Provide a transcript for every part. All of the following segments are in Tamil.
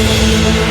We'll be right back.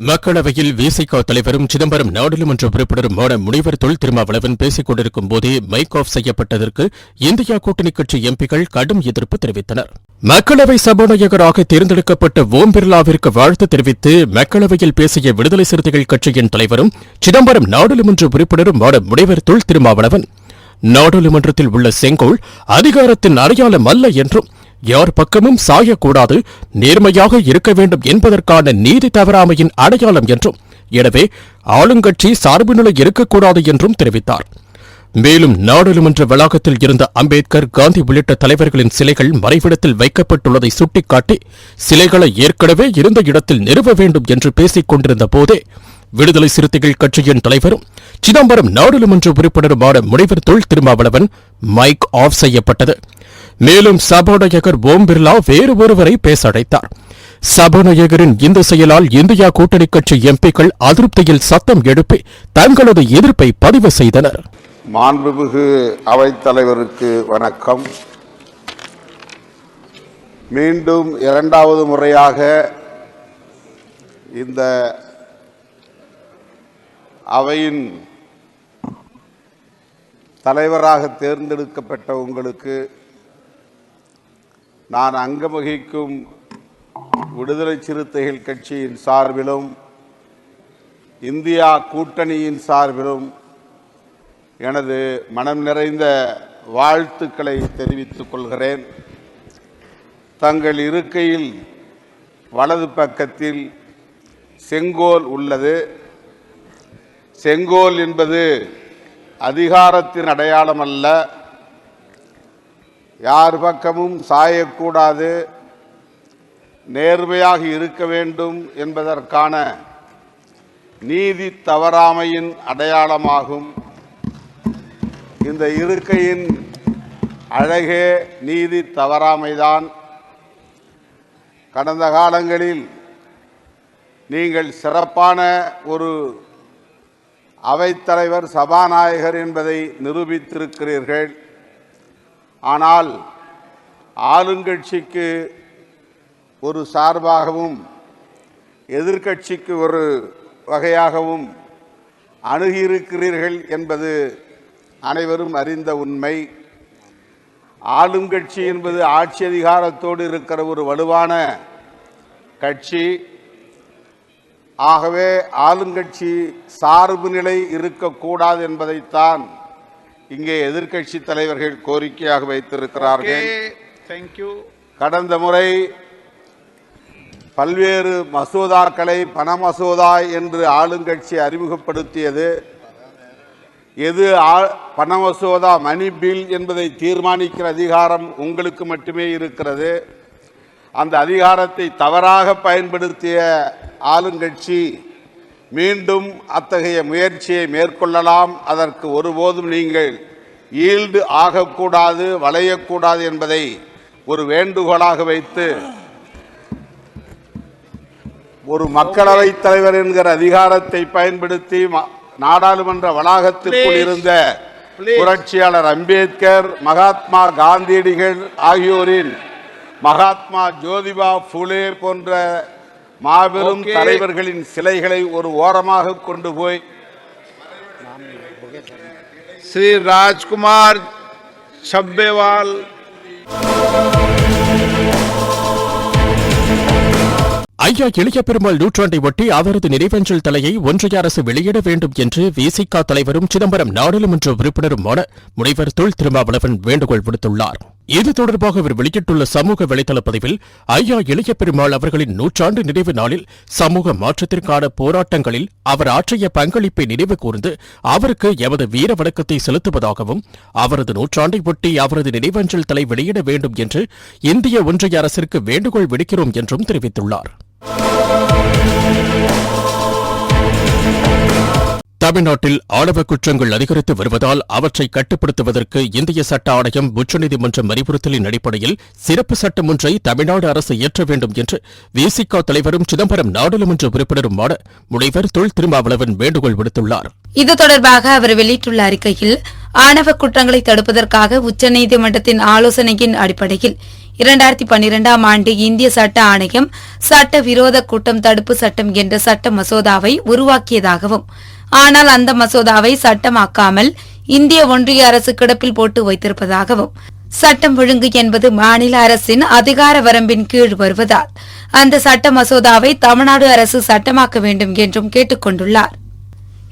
மக்களவையில் விசிக தலைவரும் சிதம்பரம் நாடாளுமன்ற உறுப்பினருமான முனைவர் தொல் திருமாவளவன் பேசிக் கொண்டிருக்கும் போதே மைக் ஆஃப் செய்யப்பட்டதற்கு இந்தியா கூட்டணி கட்சி எம்பிக்கள் கடும் எதிர்ப்பு தெரிவித்தனர். மக்களவை சபாநாயகராக தேர்ந்தெடுக்கப்பட்ட ஓம் பிர்லாவிற்கு வாழ்த்து தெரிவித்து மக்களவையில் பேசிய விடுதலை சிறுத்தைகள் கட்சியின் தலைவரும் சிதம்பரம் நாடாளுமன்ற உறுப்பினருமான முனைவர் தொல் திருமாவளவன். நாடாளுமன்றத்தில் உள்ள செங்கோல் அதிகாரத்தின் அடையாளம் அல்ல என்றும் யார் பக்கமும் சாயக்கூடாது நேர்மையாக இருக்க வேண்டும் என்பதற்கான நீதி தவறாமையின் அடையாளம் என்றும் எனவே ஆளுங்கட்சி சார்பு நிலை இருக்கக்கூடாது என்றும் தெரிவித்தார். மேலும் நாடாளுமன்ற வளாகத்தில் இருந்த அம்பேத்கர் காந்தி உள்ளிட்ட தலைவர்களின் சிலைகள் மறைவிடத்தில் வைக்கப்பட்டுள்ளதை சுட்டிக்காட்டி சிலைகளை ஏற்கனவே இருந்த இடத்தில் நிறுவ வேண்டும் என்று பேசிக் கொண்டிருந்த போதே விடுதலை சிறுத்தைகள் கட்சியின் தலைவரும் சிதம்பரம் நாடாளுமன்ற உறுப்பினருமான முனைவர் தொல் திருமாவளவன் மைக் ஆஃப் செய்யப்பட்டது. மேலும் சபாநாயகர் ஓம் பிர்லா வேறு ஒருவரை பேசடைத்தார். சபாநாயகரின் இந்த செயலால் இந்தியா கூட்டணி கட்சி எம்பிக்கள் அதிருப்தியில் சத்தம் எழுப்பி தங்களது எதிர்ப்பை பதிவு செய்தனர். மாண்புமிகு அவைத்தலைவருக்கு வணக்கம். மீண்டும் இரண்டாவது முறையாக இந்த அவையின் தலைவராக தேர்ந்தெடுக்கப்பட்ட உங்களுக்கு நான் அங்கம் வகிக்கும் விடுதலை சிறுத்தைகள் கட்சியின் சார்பிலும் இந்தியா கூட்டணியின் சார்பிலும் எனது மனம் நிறைந்த வாழ்த்துக்களை தெரிவித்துக் கொள்கிறேன். தங்கள் இருக்கையில் வலது பக்கத்தில் செங்கோல் உள்ளது. செங்கோல் என்பது அதிகாரத்தின் அடையாளம் அல்ல யார் பக்கமும் சாயக்கூடாது. நேர்மையாக இருக்க வேண்டும் என்பதற்கான நீதி தவறாமையின் அடையாளமாகும். இந்த இருக்கையின் அழகே நீதி தவறாமைதான். கடந்த காலங்களில் நீங்கள் சிறப்பான ஒரு அவைத்தலைவர் சபாநாயகர் என்பதை நிரூபித்திருக்கிறீர்கள். ஆனால் ஆளுங்கட்சிக்கு ஒரு சார்பாகவும் எதிர்க்கட்சிக்கு ஒரு வகையாகவும் அணுகியிருக்கிறீர்கள் என்பது அனைவரும் அறிந்த உண்மை. ஆளும் கட்சி என்பது ஆட்சி அதிகாரத்தோடு இருக்கிற ஒரு வலுவான கட்சி. ஆகவே ஆளுங்கட்சி சார்பு நிலை இருக்கக்கூடாது என்பதைத்தான் இங்கே எதிர்க்கட்சி தலைவர்கள் கோரிக்கையாக வைத்திருக்கிறார்கள். You. கடந்த முறை பல்வேறு மசோதாக்களை பண மசோதா என்று ஆளுங்கட்சி அறிமுகப்படுத்தியது. எது பண மசோதா மணி பில் என்பதை தீர்மானிக்கிற அதிகாரம் உங்களுக்கு மட்டுமே இருக்கிறது. அந்த அதிகாரத்தை தவறாக பயன்படுத்திய ஆளுங்கட்சி மீண்டும் அத்தகைய முயற்சியை மேற்கொள்ளலாம் அதற்கு ஒருபோதும் நீங்கள் ஈல்டு ஆகக்கூடாது வளையக்கூடாது என்பதை ஒரு வேண்டுகோளாக வைத்து ஒரு மக்களவைத் தலைவர் என்கிற அதிகாரத்தை பயன்படுத்தி நாடாளுமன்ற வளாகத்திற்குள். இருந்த. புரட்சியாளர் அம்பேத்கர் மகாத்மா காந்தியடிகள் ஆகியோரின் மகாத்மா ஜோதிபா புலே போன்ற மாபெரும் தலைவர்களின் சிலைகளை ஒரு ஓரமாக கொண்டு போய் ஸ்ரீ ராஜ்குமார் சப்பேவால் ஐயா இளைய பெருமாள் நூற்றாண்டை ஒட்டி அவரது நினைவஞ்சல் தலையை ஒன்றிய அரசு வெளியிட வேண்டும் என்று விசிகா தலைவரும் சிதம்பரம் நாடாளுமன்ற உறுப்பினருமான முனைவர் தொல் திருமாவளவன் வேண்டுகோள் விடுத்துள்ளார். இது தொடர்பாக அவர் வெளியிட்டுள்ள சமூக வலைதள பதிவில் ஐயா இளைய பெருமாள் அவர்களின் நூற்றாண்டு நினைவு நாளில் சமூக மாற்றத்திற்கான போராட்டங்களில் அவர் ஆற்றிய பங்களிப்பை நினைவு கூர்ந்து அவருக்கு எமது வீர வணக்கத்தை செலுத்துவதாகவும் அவரது நூற்றாண்டை ஒட்டி அவரது நினைவஞ்சல் தலை வெளியிட வேண்டும் என்று இந்திய ஒன்றிய அரசிற்கு வேண்டுகோள் விடுக்கிறோம் என்றும் தெரிவித்துள்ளார். தமிழ்நாட்டில் ஆணவ குற்றங்கள் அதிகரித்து வருவதால் அவற்றை கட்டுப்படுத்துவதற்கு இந்திய சட்ட ஆணையம் உச்சநீதிமன்றம் அறிவுறுத்தலின் அடிப்படையில் சிறப்பு சட்டம் ஒன்றை தமிழ்நாடு அரசு இயற்ற வேண்டும் என்று விசிக தலைவரும் சிதம்பரம் நாடாளுமன்ற உறுப்பினருமான முனைவர் தொல் திருமாவளவன் வேண்டுகோள் விடுத்துள்ளார். இது தொடர்பாக அவர் வெளியிட்டுள்ள அறிக்கையில் ஆணவ குற்றங்களை தடுப்பதற்காக உச்சநீதிமன்றத்தின் ஆலோசனையின் அடிப்படையில் இரண்டாயிரத்தி பன்னிரெண்டாம் ஆண்டு இந்திய சட்ட ஆணையம் சட்ட விரோத கூட்டம் தடுப்பு சட்டம் என்ற சட்ட மசோதாவை உருவாக்கியதாகவும் ஆனால் அந்த மசோதாவை சட்டமாக்காமல் இந்திய ஒன்றிய அரசு கிடப்பில் போட்டு வைத்திருப்பதாகவும் சட்டம் ஒழுங்கு என்பது மாநில அரசின் அதிகார வரம்பின் கீழ் வருவதால் அந்த சட்ட மசோதாவை தமிழ்நாடு அரசு சட்டமாக்க வேண்டும் என்றும் கேட்டுக் கொண்டுள்ளார்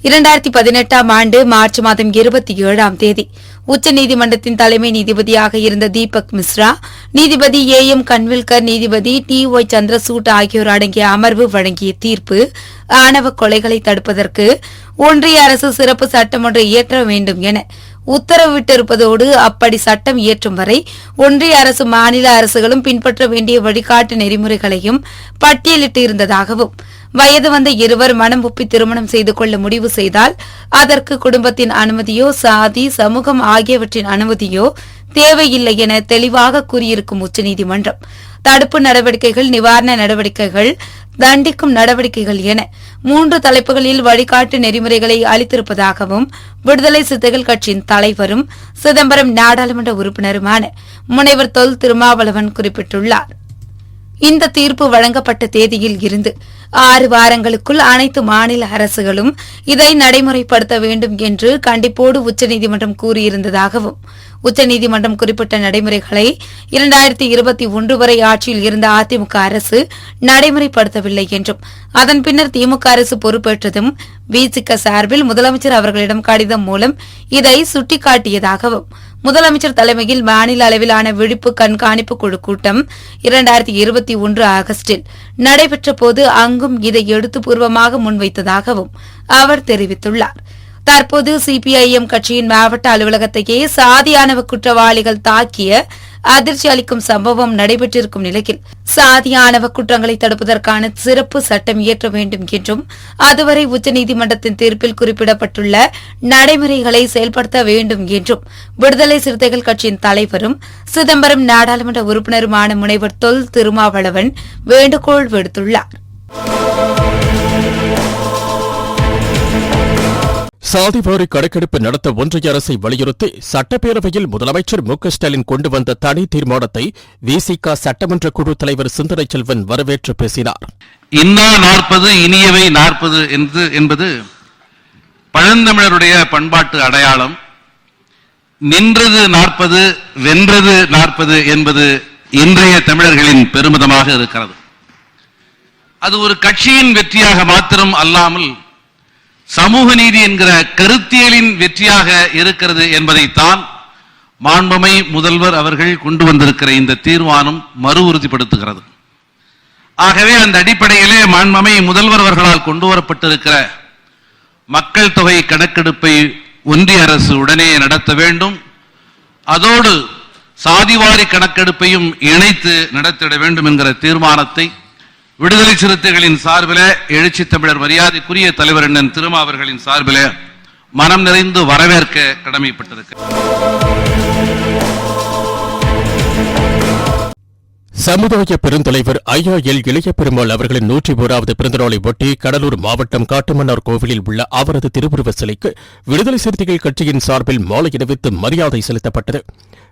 இரண்டாயிரத்தி பதினெட்டாம் ஆண்டு மார்ச் மாதம் இருபத்தி ஏழாம் தேதி உச்சநீதிமன்றத்தின் தலைமை நீதிபதியாக இருந்த தீபக் மிஸ்ரா நீதிபதி ஏ எம் கன்வில்கர் நீதிபதி டி ஒய் சந்திரசூட் ஆகியோர் அடங்கிய அமர்வு வழங்கிய தீர்ப்பு ஆணவ கொலைகளை தடுப்பதற்கு ஒன்றிய அரசு சிறப்பு சட்டம் ஒன்றை இயற்ற வேண்டும் என உத்தரவிட்டிருப்பதோடு அப்படி சட்டம் இயற்றும் வரை ஒன்றிய அரசு மாநில அரசுகளும் பின்பற்ற வேண்டிய வழிகாட்டு நெறிமுறைகளையும் பட்டியலிட்டு இருந்ததாகவும் வயது வந்த இருவர் மனம் ஒப்பி திருமணம் செய்து கொள்ள முடிவு செய்தால் அதற்கு குடும்பத்தின் அனுமதியோ சாதி சமூகம் ஆகியவற்றின் அனுமதியோ தேவையில்லை என தெளிவாக கூறியிருக்கும் உச்சநீதிமன்றம். தடுப்பு நடவடிக்கைகள் நிவாரண நடவடிக்கைகள் தண்டிக்கும் நடவடிக்கைகள் என மூன்று தலைப்புகளில் வழிகாட்டு நெறிமுறைகளை அளித்திருப்பதாகவும் விடுதலை சிறுத்தைகள் கட்சியின் தலைவரும் சிதம்பரம் நாடாளுமன்ற உறுப்பினருமான முனைவர் தொல் திருமாவளவன் குறிப்பிட்டுள்ளார். இந்த தீர்ப்பு வழங்கப்பட்ட தேதியில் இருந்து ஆறு வாரங்களுக்குள் அனைத்து மாநில அரசுகளும் இதை நடைமுறைப்படுத்த வேண்டும் என்று கண்டிப்போடு உச்சநீதிமன்றம் கூறியிருந்ததாகவும் உச்சநீதிமன்றம் குறிப்பிட்ட நடைமுறைகளை இரண்டாயிரத்தி இருபத்தி ஒன்று வரை ஆட்சியில் இருந்த அதிமுக அரசு நடைமுறைப்படுத்தவில்லை என்றும் அதன் பின்னர் திமுக அரசு பொறுப்பேற்றதும் விசிக சார்பில் முதலமைச்சர் அவர்களிடம் கடிதம் மூலம் இதை சுட்டிக்காட்டியதாகவும் முதலமைச்சர் தலைமையில் மாநில அளவிலான விழிப்பு கண்காணிப்பு குழு கூட்டம் இரண்டாயிரத்தி இருபத்தி ஒன்று ஆகஸ்டில் நடைபெற்ற போது அங்கும் இதை எழுத்துப்பூர்வமாக முன்வைத்ததாகவும் அவர் தெரிவித்துள்ளார். தற்போது சிபிஐஎம் கட்சியின் மாவட்ட அலுவலகத்தையே சாதியானவ குற்றவாளிகள் தாக்கிய அதிர்ச்சி அளிக்கும் சம்பவம் நடைபெற்றிருக்கும் நிலையில் சாதியானவ குற்றங்களை தடுப்பதற்கான சிறப்பு சட்டம் இயற்ற வேண்டும் என்றும் அதுவரை உச்சநீதிமன்றத்தின் தீர்ப்பில் குறிப்பிடப்பட்டுள்ள நடைமுறைகளை செயல்படுத்த வேண்டும் என்றும் விடுதலை சிறுத்தைகள் கட்சியின் தலைவரும் சிதம்பரம் நாடாளுமன்ற உறுப்பினருமான முனைவர் தொல் திருமாவளவன் வேண்டுகோள் விடுத்துள்ளார். சாதிவாரி கணக்கெடுப்பு நடத்த ஒன்றிய அரசை வலியுறுத்தி சட்டப்பேரவையில் முதலமைச்சர் மு க ஸ்டாலின் கொண்டு வந்த தனி தீர்மானத்தை விசிக சட்டமன்ற குழு தலைவர் சிந்தனை செல்வன் வரவேற்று பேசினார். இன்னா நாற்பது இனியவை நாற்பது என்பது பழந்தமிழருடைய பண்பாட்டு அடையாளம். நின்றது நாற்பது வென்றது நாற்பது என்பது இன்றைய தமிழர்களின் பெருமிதமாக இருக்கிறது. அது ஒரு கட்சியின் வெற்றியாக மாத்திரம் அல்லாமல் சமூக நீதி என்கிற கருத்தியலின் வெற்றியாக இருக்கிறது என்பதைத்தான் மாண்புமை முதல்வர் அவர்கள் கொண்டு வந்திருக்கிற இந்த தீர்மானம் மறு உறுதிப்படுத்துகிறது ஆகவே அந்த அடிப்படையிலே மாண்பமை முதல்வர் அவர்களால் கொண்டு வரப்பட்டிருக்கிற மக்கள் தொகை கணக்கெடுப்பை ஒன்றிய அரசு உடனே நடத்த வேண்டும். அதோடு சாதிவாரி கணக்கெடுப்பையும் இணைத்து நடத்திட வேண்டும் என்கிற தீர்மானத்தை விடுதலை சிறுத்தைகளின் சார்பில் எழுச்சி தமிழர் மரியாதைக்குரிய தலைவர் அண்ணன் திருமா அவர்களின் சார்பில் மனம் நிறைந்து வரவேற்க கடமைப்பட்டிருக்கிறார். சமுதாய பெருந்தலைவர் ஐயா எல் இளைய பெருமாள் அவர்களின் நூற்றி ஓராவது பிறந்தநாளை ஒட்டி கடலூர் மாவட்டம் காட்டுமன்னார் கோவிலில் உள்ள அவரது திருவுருவ சிலைக்கு விடுதலை சிறுத்தைகள் கட்சியின் சார்பில் மாலை அணிவித்து மரியாதை செலுத்தப்பட்டது.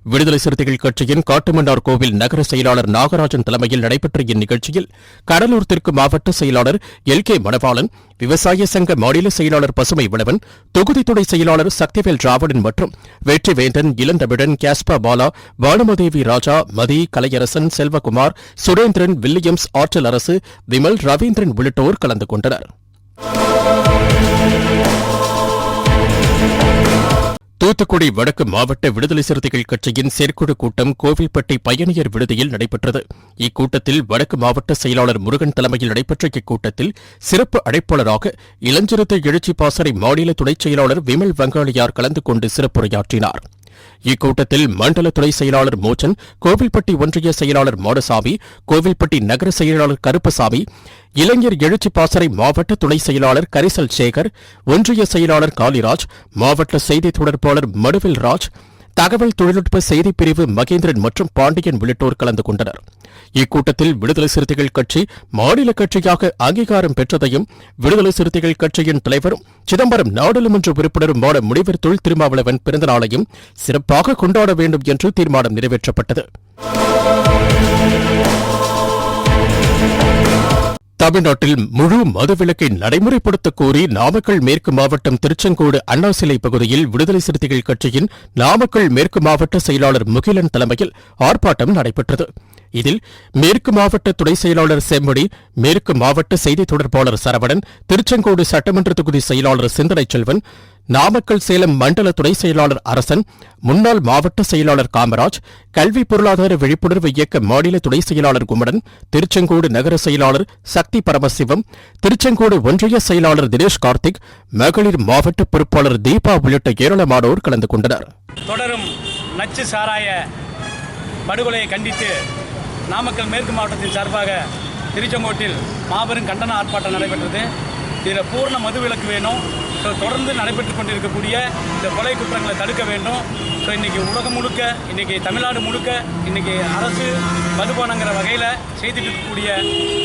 விடுதலை சிறுத்தைகள் கட்சியின் காட்டுமன்னார் கோவில் நகர செயலாளர் நாகராஜன் தலைமையில் நடைபெற்ற இந்நிகழ்ச்சியில் கடலூர் தெற்கு மாவட்ட செயலாளர் எல் கே மணவாளன் விவசாய சங்க மாநில செயலாளர் பசுமை வளவன் தொகுதி துணை செயலாளர் சக்திவேல் ராவணன் மற்றும் வெற்றிவேந்தன் இளந்தமிழன் கேஸ்பா பாலா வானமதேவி ராஜா மதி கலையரசன் செல்வகுமார் சுரேந்திரன் வில்லியம்ஸ் ஆற்றல் அரசு விமல் ரவீந்திரன் உள்ளிட்டோர் கலந்து கொண்டனர். தூத்துக்குடி வடக்கு மாவட்ட விடுதலை சிறுத்தைகள் கட்சியின் செயற்குழு கூட்டம் கோவில்பட்டி பயணியர் விடுதியில் நடைபெற்றது. இக்கூட்டத்தில் வடக்கு மாவட்ட செயலாளர் முருகன் தலைமையில் நடைபெற்ற இக்கூட்டத்தில் சிறப்பு அழைப்பாளராக இளஞ்சிறுத்தை எழுச்சி பாசறை மாநில துணைச் செயலாளர் விமல் வங்காளியார் கலந்து கொண்டு சிறப்புரையாற்றினார். இக்கூட்டத்தில் மண்டல துறை செயலாளர் மோச்சன் கோவில்பட்டி ஒன்றிய செயலாளர் மாடசாமி கோவில்பட்டி நகர செயலாளர் கருப்பசாமி இளைஞர் எழுச்சி பாசறை மாவட்ட துணை செயலாளர் கரிசல் சேகர் ஒன்றிய செயலாளர் காளிராஜ் மாவட்ட செய்தி தொடர்பாளர் மடுவில் ராஜ் தகவல் தொழில்நுட்ப செய்திப் பிரிவு மகேந்திரன் மற்றும் பாண்டியன் உள்ளிட்டோர் கலந்து கொண்டனர். இக்கூட்டத்தில் விடுதலை சிறுத்தைகள் கட்சி மாநில கட்சியாக அங்கீகாரம் பெற்றதையும் விடுதலை சிறுத்தைகள் கட்சியின் தலைவரும் சிதம்பரம் நாடாளுமன்ற உறுப்பினருமான முனிவர் தொல் திருமாவளவன் பிறந்த நாளையும் சிறப்பாக கொண்டாட வேண்டும் என்று தீர்மானம் நிறைவேற்றப்பட்டது. தமிழ்நாட்டில் முழு மதுவிலக்கை நடைமுறைப்படுத்தக் கோரி நாமக்கல் மேற்கு மாவட்டம் திருச்செங்கோடு அண்ணா சிலை பகுதியில் விடுதலை சிறுத்தைகள் கட்சியின் நாமக்கல் மேற்கு மாவட்ட செயலாளர் முகிலன் தலைமையில் ஆர்ப்பாட்டம் நடைபெற்றது. இதில் மேற்கு மாவட்ட துணை செயலாளர் செம்மொழி மேற்கு மாவட்ட செய்தித் தொடர்பாளர் சரவணன் திருச்செங்கோடு சட்டமன்ற தொகுதி செயலாளர் சிந்தனை செல்வன் நாமக்கல் சேலம் மண்டல துணை செயலாளர் அரசன் முன்னாள் மாவட்ட செயலாளர் காமராஜ் கல்வி பொருளாதார விழிப்புணர்வு இயக்க மாநில துணை செயலாளர் குமரன் திருச்செங்கோடு நகர செயலாளர் சக்தி பரமசிவம் திருச்செங்கோடு ஒன்றிய செயலாளர் தினேஷ் கார்த்திக் மகளிர் மாவட்ட பொறுப்பாளர் தீபா உள்ளிட்ட ஏராளமானோர் கலந்து கொண்டனர். தொடரும் நச்சு சாராய படுகொலையை கண்டித்து நாமக்கல் மேற்கு மாவட்டத்தின் சார்பாக திருச்செங்கோட்டில் மாபெரும் கண்டன ஆர்ப்பாட்டம் நடைபெற்றது. இதில் பூர்ண மதுவிலக்கு வேணும். ஸோ தொடர்ந்து நடைபெற்று கொண்டிருக்கக்கூடிய இந்த கொலை குற்றங்களை தடுக்க வேண்டும். ஸோ இன்றைக்கி உலகம் முழுக்க இன்றைக்கி தமிழ்நாடு முழுக்க இன்றைக்கி அரசு மதுபானங்கிற வகையில் செய்துட்டு இருக்கக்கூடிய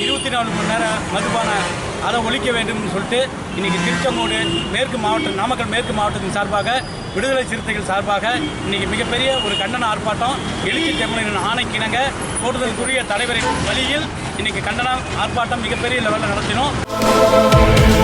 இருபத்தி நாலு மணி நேரம் மதுபான அதை ஒழிக்க வேண்டும்னு சொல்லிட்டு இன்றைக்கி திருச்செங்கோடு மேற்கு மாவட்டம் நாமக்கல் மேற்கு மாவட்டத்தின் சார்பாக விடுதலை சிறுத்தைகள் சார்பாக இன்னைக்கு மிகப்பெரிய ஒரு கண்டன ஆர்ப்பாட்டம் எழுச்சி தமிழரின் ஆணைக்கிணங்க கூடுதலுக்குரிய தலைவரின் வழியில் இன்னைக்கு கண்டன ஆர்ப்பாட்டம் மிகப்பெரிய லெவலில் நடத்தினோம்.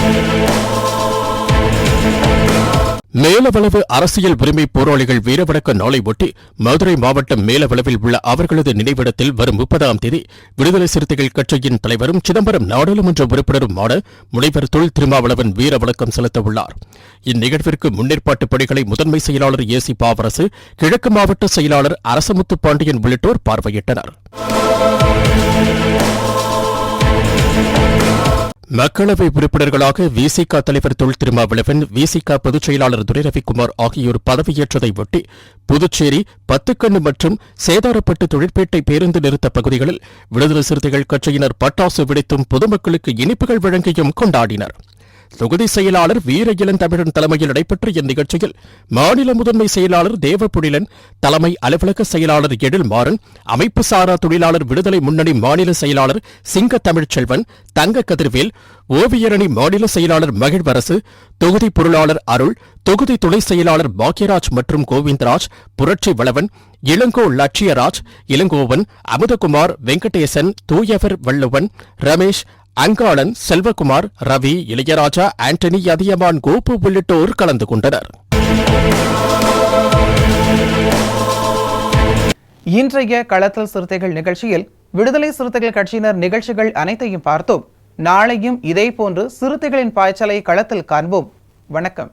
மேலவளவு அரசியல் உரிமை போராளிகள் வீரவணக்க நாளை ஒட்டி மதுரை மாவட்டம் மேலவளவில் உள்ள அவர்களது நினைவிடத்தில் வரும் முப்பதாம் தேதி விடுதலை சிறுத்தைகள் கட்சியின் தலைவரும் சிதம்பரம் நாடாளுமன்ற உறுப்பினருமான முனைவர் தொல் திருமாவளவன் வீரவணக்கம் செலுத்த உள்ளார் இந்நிகழ்விற்கு முன்னேற்பாட்டு பணிகளை முதன்மை செயலாளர் ஏ சி பாவரசு கிழக்கு மாவட்ட செயலாளர் அரசமுத்து பாண்டியன் உள்ளிட்டோர் பார்வையிட்டனர். மக்களவை உறுப்பினர்களாக விசிக தலைவர் தொல் திருமாவளவன் விசிக பொதுச் செயலாளர் துரைரவிக்குமார் ஆகியோர் பதவியேற்றதை ஒட்டி புதுச்சேரி பத்துக்கண்ணு மற்றும் சேதாரப்பட்டு தொழிற்பேட்டை பேருந்து நிறுத்த பகுதிகளில் விடுதலை சிறுத்தைகள் கட்சியினர் பட்டாசு வெடித்தும் பொதுமக்களுக்கு இனிப்புகள் வழங்கியும் கொண்டாடினா் தொகுதி செயலாளர் வீர இளந்தமிழன் தலைமையில் நடைபெற்ற இந்நிகழ்ச்சியில் மாநில முதன்மை செயலாளர் தேவபுடிலன் தலைமை அலுவலக செயலாளர் எழில்மாறன் அமைப்பு சாரா தொழிலாளர் விடுதலை முன்னணி மாநில செயலாளர் சிங்க தமிழ்ச்செல்வன் தங்க கதிர்வேல் ஓவியரணி மாநில செயலாளர் மகிழ்வரசு தொகுதி பொருளாளர் அருள் தொகுதி துணை செயலாளர் பாக்யராஜ் மற்றும் கோவிந்தராஜ் புரட்சி வளவன் இளங்கோ லட்சியராஜ் இளங்கோவன் அமுதகுமார் வெங்கடேசன் தூயவர் வள்ளுவன் ரமேஷ் அங்காளன் செல்வகுமார் ரவி இளையராஜா ஆண்டனி அதியமான் கோபு உள்ளிட்டோர் கலந்து கொண்டனர். இன்றைய களத்தல் சிறுத்தைகள் நிகழ்ச்சியில் விடுதலை சிறுத்தைகள் கட்சியினர் நிகழ்ச்சிகள் அனைத்தையும் பார்த்தோம். நாளையும் இதேபோன்று சிறுத்தைகளின் பாய்ச்சலை களத்தில் காண்போம். வணக்கம்.